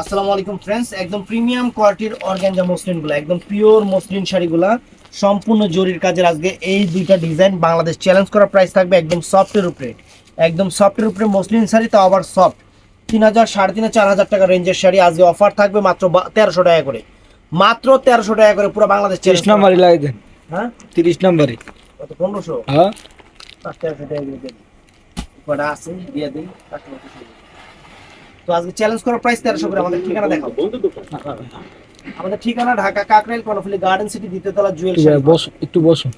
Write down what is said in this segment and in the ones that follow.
আসসালামু আলাইকুম ফ্রেন্ডস একদম প্রিমিয়াম কোয়ালিটির অর্গানজা মসলিনগুলো একদম পিওর মসলিন শাড়িগুলা সম্পূর্ণ জরির কাজের আজকে এই দুইটা ডিজাইন বাংলাদেশ চ্যালেঞ্জ করা প্রাইস থাকবে একদম সফটের উপরে। একদম সফটের উপরে মসলিন শাড়ি তাও আবার সফট তিন হাজার সাড়ে তিন চার হাজার টাকা রেঞ্জের শাড়ি আজকে অফার থাকবে মাত্র তেরোশো টাকা করে। মাত্র তেরোশো টাকা করে পুরো বাংলাদেশ তিরিশ চ্যালেঞ্জ নাম্বারই লাগিয়ে দেন। হ্যাঁ? তিরিশ নাম্বারই। কত পনেরোশো? হ্যাঁ। তেরোশো টাকা দেন। আছে দিয়ে দিন তো আজকে চ্যালেঞ্জ করার প্রাইস তেরোশো করে আমাদের ঠিকানা দেখাবো আমাদের ঠিকানা ঢাকা কাকরাইল কর্ণফুলি গার্ডেন সিটি দ্বিতীয়তলা জুয়েল বসো একটু বসো।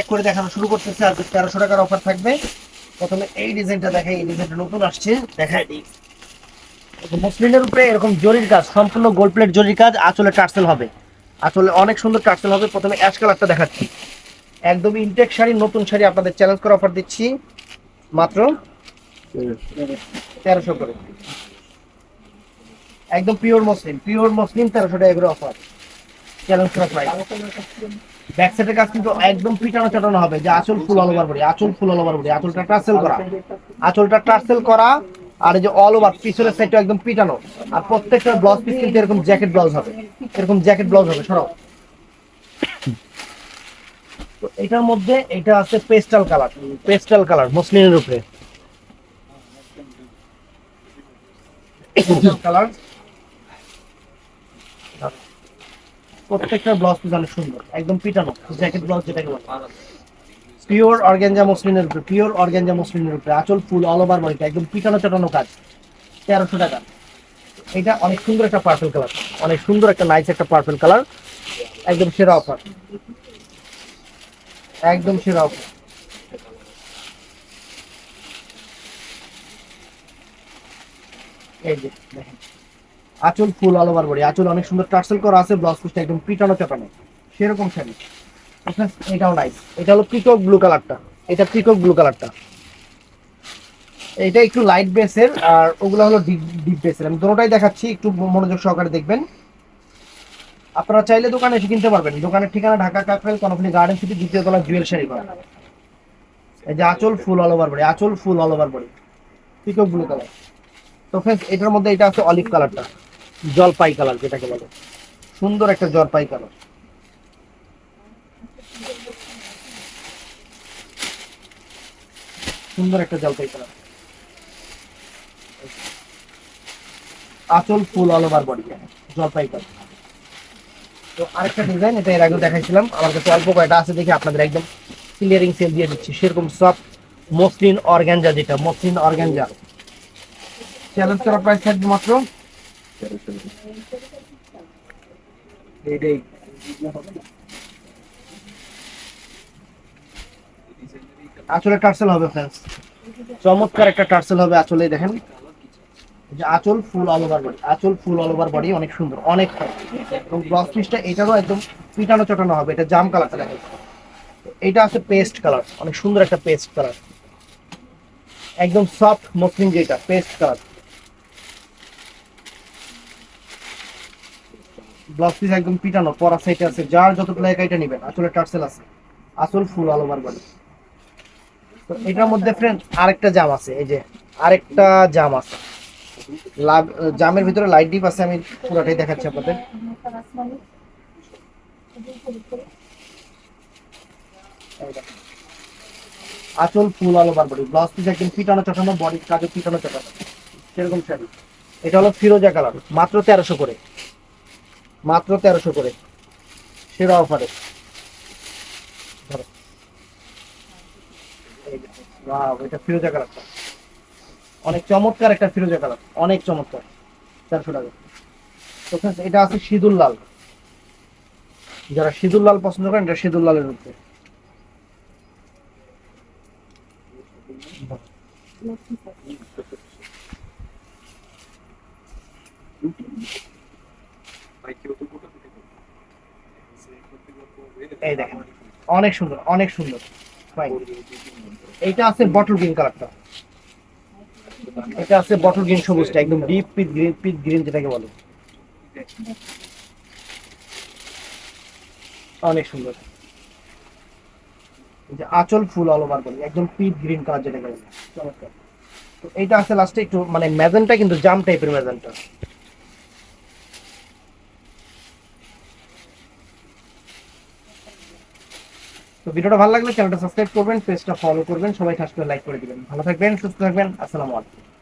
এক করে দেখানো শুরু করতেছে আজকে তেরোশো টাকার অফার থাকবে। প্রথমে এই ডিজাইনটা দেখাই এই ডিজাইনটা নতুন আসছে দেখাই। দিই মুসলিমের উপরে এরকম জরির কাজ সম্পূর্ণ গোল্ড প্লেট জরির কাজ আঁচলে টার্সেল হবে। আঁচলে অনেক সুন্দর টার্সেল হবে প্রথমে অ্যাশ কালারটা দেখাচ্ছি। একদমই ইনটেক শাড়ি নতুন শাড়ি আপনাদের চ্যালেঞ্জ করে অফার দিচ্ছি। মাত্র তেরোশো করে। একদম পিওর মসলিন পিওর মসলিন তেরোশো টাকা করে অফার চ্যালেঞ্জ প্রাইস ব্যাক সাইডের কাজ কিন্তু একদম পিটানো চাটানো হবে, যে আঁচল ফুল অল ওভার বডি আঁচল ফুল অল ওভার বডি আঁচলটা টার্সেল করা। আঁচলটা টার্সেল করা, আর এই যে অল ওভার পিছনের সাইডটা একদম পিটানো। আর প্রত্যেকটা ব্লাউজ পিস কিন্তু এরকম জ্যাকেট ব্লাউজ হবে। এরকম জ্যাকেট ব্লাউজ হবে সরাও তো এটার মধ্যে এটা আছে পেস্টাল কালার পেস্টাল কালার মসলিনের উপরে। কালার প্রত্যেকটা ব্লাউজ পিস অনেক সুন্দর? একদম পিটানো জ্যাকেট ব্লাউজ যেটাকে বলে। পিওর অর্গানজা মসলিনের উপরে পিওর অর্গানজা মসলিনের উপরে, আঁচল ফুল অল ওভার বডিটা একদম পিটানো চাটানো কাজ। তেরোশো টাকা। এটা অনেক সুন্দর একটা পার্পল কালার অনেক সুন্দর একটা নাইস একটা পার্পল কালার একদম সেরা অফার একদম সেরা অফার এই যে দেখেন। আঁচল ফুল অল ওভার বডি আঁচল অনেক সুন্দর টার্সেল করা আছে ব্লাউজ পিসটা একদম পিটানো চাটানো সেরকম শাড়ি। এটাও নাইস এটা হলো পিকক ব্লু কালারটা এটা পিকক ব্লু কালারটা এটা একটু লাইট বেসের আর ওগুলো হলো ডিপ ডিপ বেসের আমি দুটোটাই দেখাচ্ছি, একটু মনোযোগ সহকারে দেখবেন। আপনারা চাইলে দোকানে এসে কিনতে পারবেন। দোকানের ঠিকানা ঢাকা কাকরাইল কনফুলি গার্ডেন সিটি দ্বিতীয় তলা জুয়েল শাড়ি করা এই যে আঁচল ফুল অল ওভার বডি আঁচল full all over body peacock blue colour তো ফ্রেন্ডস এটার মধ্যে এটা আছে অলিভ কালারটা জলপাই কালার যেটাকে বলে। সুন্দর একটা জলপাই কালার সুন্দর একটা জলপাই কালার আঁচল ফুল অল ওভার বডি জলপাই কালার তো আরেকটা ডিজাইন এটা এর আগে দেখাইছিলাম। আমার কাছে অল্প কয়টা আছে, দেখে আপনাদের একদম ক্লিয়ারিং সেল দিয়ে দিচ্ছি। সেরকম সব মসলিন অর্গানজা যেটা মসলিন অর্গানজা চ্যালেঞ্জ করা প্রাইস থাকবে মাত্র? এইটাই টার্সেল হবে ফ্রেন্ডস চমৎকার একটা টার্সেল হবে আঁচলে দেখেন। যে আঁচল ফুল অল ওভার বডি আঁচল ফুল অল ওভার বডি অনেক সুন্দর, অনেক এবং ব্লাউজ পিসটা এটারও একদম পিটানো চটানো হবে, এটা জাম কালারটা দেখেন। এটা আছে পেস্ট কালার অনেক সুন্দর একটা পেস্ট কালার একদম সফট মসলিন যেটা পেস্ট কালার ব্লাউজ পিস একদম পিটানো, পরা সাইডে আছে। যার যত প্লেয়ার এটা নেবেন। আসলে টার্সেল আছে। আসল ফুল অল ওভার বডি তো এটার মধ্যে ফ্রেন্ড আরেকটা জাম আছে। এই যে, আরেকটা জাম আছে। জামের ভিতরে লাইট ডিপ আছে, আমি পুরোটাই দেখাচ্ছি আপনাদের। আঁচল full all over body blouse piece একদম পিটানো চটানো বডি কাজও পিটানো চটানো। সেরকম শাড়ি এটা হলো ফিরোজা কালার মাত্র তেরোশো করে। মাত্র তেরোশো করে। সেরা অফারে। এটা ফিরোজা কালারটা অনেক চমৎকার একটা ফিরোজা কালার অনেক চমৎকার। চারশো টাকা। তো এটা আছে সিঁদুর লাল। যারা সিঁদুর লাল পছন্দ করেন, এটা সিঁদুর লালের মধ্যে। এই দেখেন, অনেক সুন্দর অনেক সুন্দর। এইটা আছে বটল গ্রিন কালারটা এটা আছে বটল গ্রিন সবুজটা, একদম ডিপ পিট গ্রিন পিট গ্রিন যেটাকে বলে। অনেক সুন্দর। যে আঁচল ফুল অল ওভার একদম পিট গ্রিন কালার যেটাকে বলে। চমৎকার। তো এইটা আছে লাস্টে একটু মানে ম্যাজেন্টা কিন্তু জাম টাইপের ম্যাজেন্টা তো ভিডিওটা ভালো লাগলে চ্যানেলটা সাবস্ক্রাইব করবেন পেজটা ফলো করবেন, সবাই খাস করে লাইক করে দিবেন। ভালো থাকবেন, সুস্থ থাকবেন, আসসালামু আলাইকুম।